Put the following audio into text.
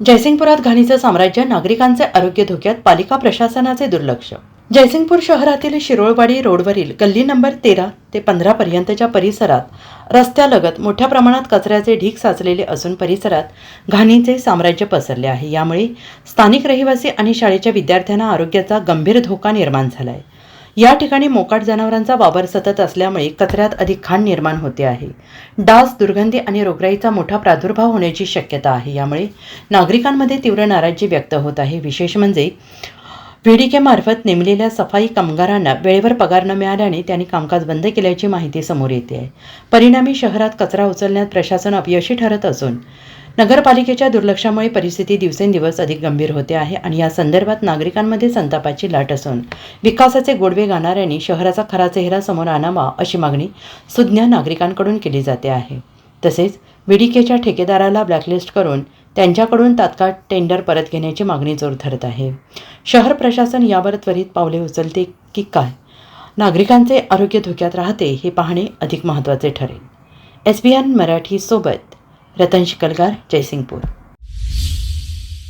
जयसिंगपुरात घाणीचं साम्राज्य नागरिकांचे आरोग्य धोक्यात पालिका प्रशासनाचे दुर्लक्ष. जयसिंगपूर शहरातील शिरोळवाडी रोडवरील गल्ली नंबर तेरा ते पंधरा पर्यंतच्या परिसरात रस्त्यालगत मोठ्या प्रमाणात कचऱ्याचे ढीग साचलेले असून परिसरात घाणीचे साम्राज्य पसरले आहे. यामुळे स्थानिक रहिवासी आणि शाळेच्या विद्यार्थ्यांना आरोग्याचा गंभीर धोका निर्माण झाला आहे या ठिकाणी मोकाट जनावरांचा वावर सतत असल्यामुळे कचऱ्यात अधिक घाण निर्माण होते आहे. डास दुर्गंधी आणि रोगराईचा मोठा प्रादुर्भाव होण्याची शक्यता आहे. यामुळे नागरिकांमध्ये तीव्र नाराजी व्यक्त होत आहे. विशेष म्हणजे व्हीडीकेमार्फत नेमलेल्या सफाई कामगारांना वेळेवर पगार न मिळाल्याने त्यांनी कामकाज बंद केल्याची माहिती समोर येते आहे. परिणामी शहरात कचरा उचलण्यात प्रशासन अपयशी ठरत असून नगरपालिकेच्या दुर्लक्षामुळे परिस्थिती दिवसेंदिवस अधिक गंभीर होते आहे आणि या संदर्भात नागरिकांमध्ये संतापाची लाट असून विकासाचे गोडवे गाणाऱ्यांनी शहराचा खरा चेहरा समोर आणावा अशी मागणी सुज्ञ नागरिकांकडून केली जाते आहे. तसेच विडीकेच्या ठेकेदाराला ब्लॅकलिस्ट करून त्यांच्याकडून तात्काळ टेंडर परत घेण्याची मागणी जोर धरत आहे. शहर प्रशासन यावर त्वरित पावले उचलते की काय? नागरिकांचे आरोग्य धोक्यात राहते हे पाहणे अधिक महत्त्वाचे ठरेल. एस बी एन मराठीसोबत रतन शिकलगार जयसिंगपूर.